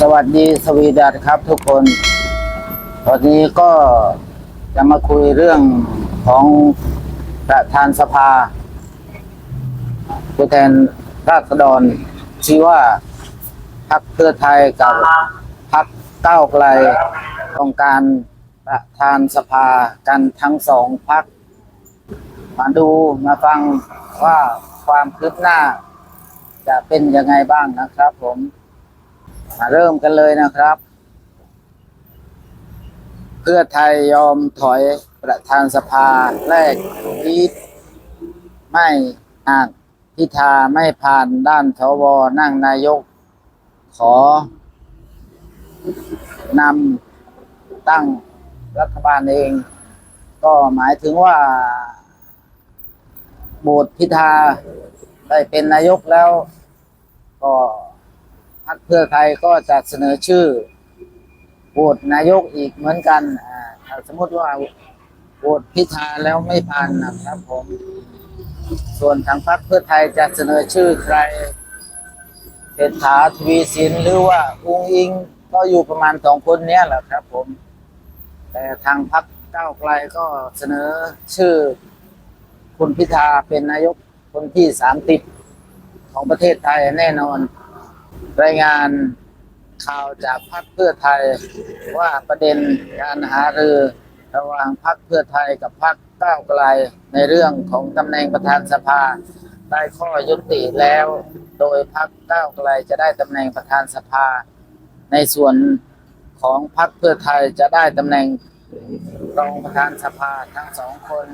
สวัสดีสวีดัสครับทุกคนวันนี้ก็จะมาคุยเรื่องของประธานสภาผู้แทนราษฎรชื่ว่าพรรคเพื่อไทยกับพรรคก้าวไกลต้องการประธานสภากันทั้งสองพรรคมาดูมาฟังว่าความคืบหน้าจะเป็นยังไงบ้างนะครับผม มาเริ่มกันเลยนะครับ เพื่อไทยยอมถอยประธานสภาแรกทีไม่หากพิธาไม่ผ่านด้านสวนั่งนายก ขอนำตั้งรัฐบาลเอง ก็หมายถึงว่าโบทพิธาได้เป็นนายกแล้ว ก็ เพื่อไทยก็จะเสนอชื่อโหวตนายกอีกเหมือนกันสมมติว่าโหวตพิธาแล้วไม่ผ่านนะครับผม ส่วนทางพรรคเพื่อไทยจะเสนอชื่อใครเศรษฐาทวีสินหรือว่าอุ้งอิงก็อยู่ประมาณสองคนเนี้ยแหละครับผม แต่ทางพรรคก้าวไกลก็เสนอชื่อ คุณพิธาเป็นนายกคนที่สามติดของประเทศไทยแน่นอน รายงานข่าวจากพรรคเพื่อไทย ว่าประเด็นการหารือระหว่างพรรคเพื่อไทยกับพรรคก้าวไกลในเรื่องของตำแหน่งประธานสภา ได้ข้อยุติแล้ว โดยพรรคก้าวไกลจะได้ตำแหน่งประธานสภา ในส่วนของพรรคเพื่อไทยจะได้ตำแหน่งรองประธานสภาทั้งสองคน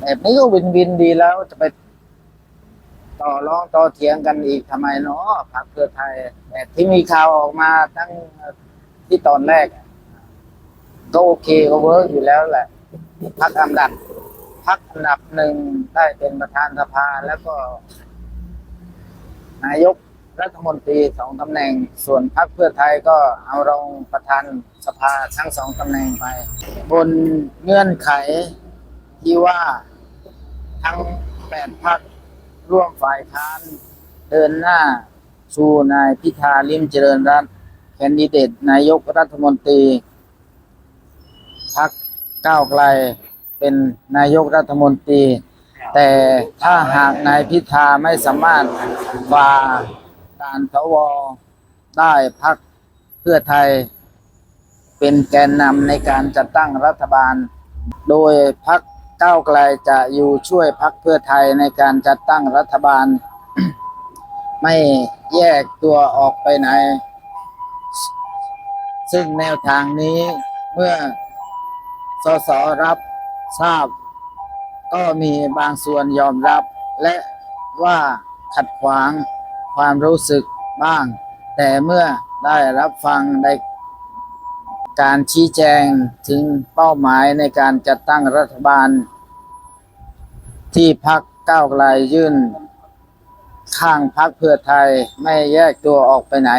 แบบนี้ก็วินวินดีแล้วจะไป ต่อร้องต่อเถียงกันอีกทำไมเนาะพรรคเพื่อไทยแต่ที่มีข่าวออกมาตั้งที่ตอนแรก ก็โอเคก็เวิร์กอยู่แล้วแหละพักอันดับพักอันดับหนึ่งได้เป็นประธานสภาแล้วก็ นายกรัฐมนตรีสองตำแหน่ง ส่วนพรรคเพื่อไทยก็เอารองประธานสภาทั้งสองตำแหน่งไป บนเงื่อนไขที่ว่าทั้งแปดพรรค ร่วมฝ่ายค้านเดินหน้าชูนายพิธาลิมเจริญรัตน์แคนดิเดตนายกรัฐมนตรีพักก้าวไกลเป็นนายกรัฐมนตรี แต่ถ้าหากนายพิธาไม่สามารถฝ่าการสวได้พักเพื่อไทย เป็นแกนนำในการจัดตั้งรัฐบาล โดยพัก ก้าวไกลจะอยู่ช่วยพักเพื่อไทยในการจัดตั้งรัฐบาล ไม่แยกตัวออกไปไหน ซึ่งแนวทางนี้เมื่อสสรับทราบ ก็มีบางส่วนยอมรับ และว่าขัดขวางความรู้สึกบ้าง แต่เมื่อได้รับฟังในการชี้แจงถึงเป้าหมายในการจัดตั้งรัฐบาล ที่พักก้าวไกลยื่น ข้างพักเพื่อไทยไม่แยกตัวออกไปไหน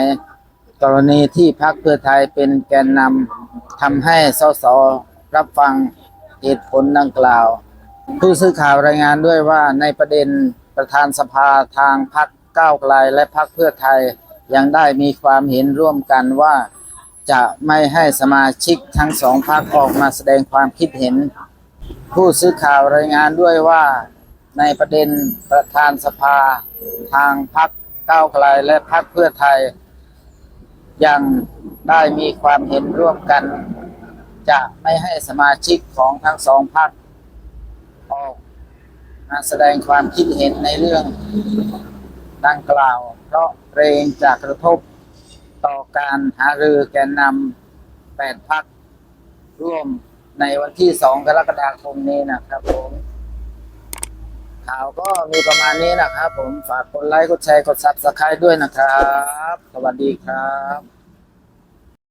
กรณีที่พักเพื่อไทยเป็นแกนนำทำให้สสรับฟังเหตุผลดังกล่าว ผู้สื่อข่าวรายงานด้วยว่าในประเด็นประธานสภาทางพักก้าวไกลและพักเพื่อไทยยังได้มีความเห็นร่วมกันว่า จะไม่ให้สมาชิกทั้งสองพรรคออกมาแสดงความคิดเห็น ผู้สื่อข่าวรายงานด้วยว่าในประเด็นประธานสภาทางพรรคก้าวไกลและพรรคเพื่อไทย ยังได้มีความเห็นร่วมกัน จะไม่ให้สมาชิกของทั้งสองพรรคออกมาแสดงความคิดเห็นในเรื่องดังกล่าว เพราะเกรงจะกระทบต่อการหารือแกนนำแปดพักร่วม ในวันที่สองกรกฎาคมนี้นะครับผมข่าวก็มีประมาณนี้นะครับผมฝากกดไลค์กดแชร์กดซับสไครต์ด้วยนะครับ สวัสดีครับ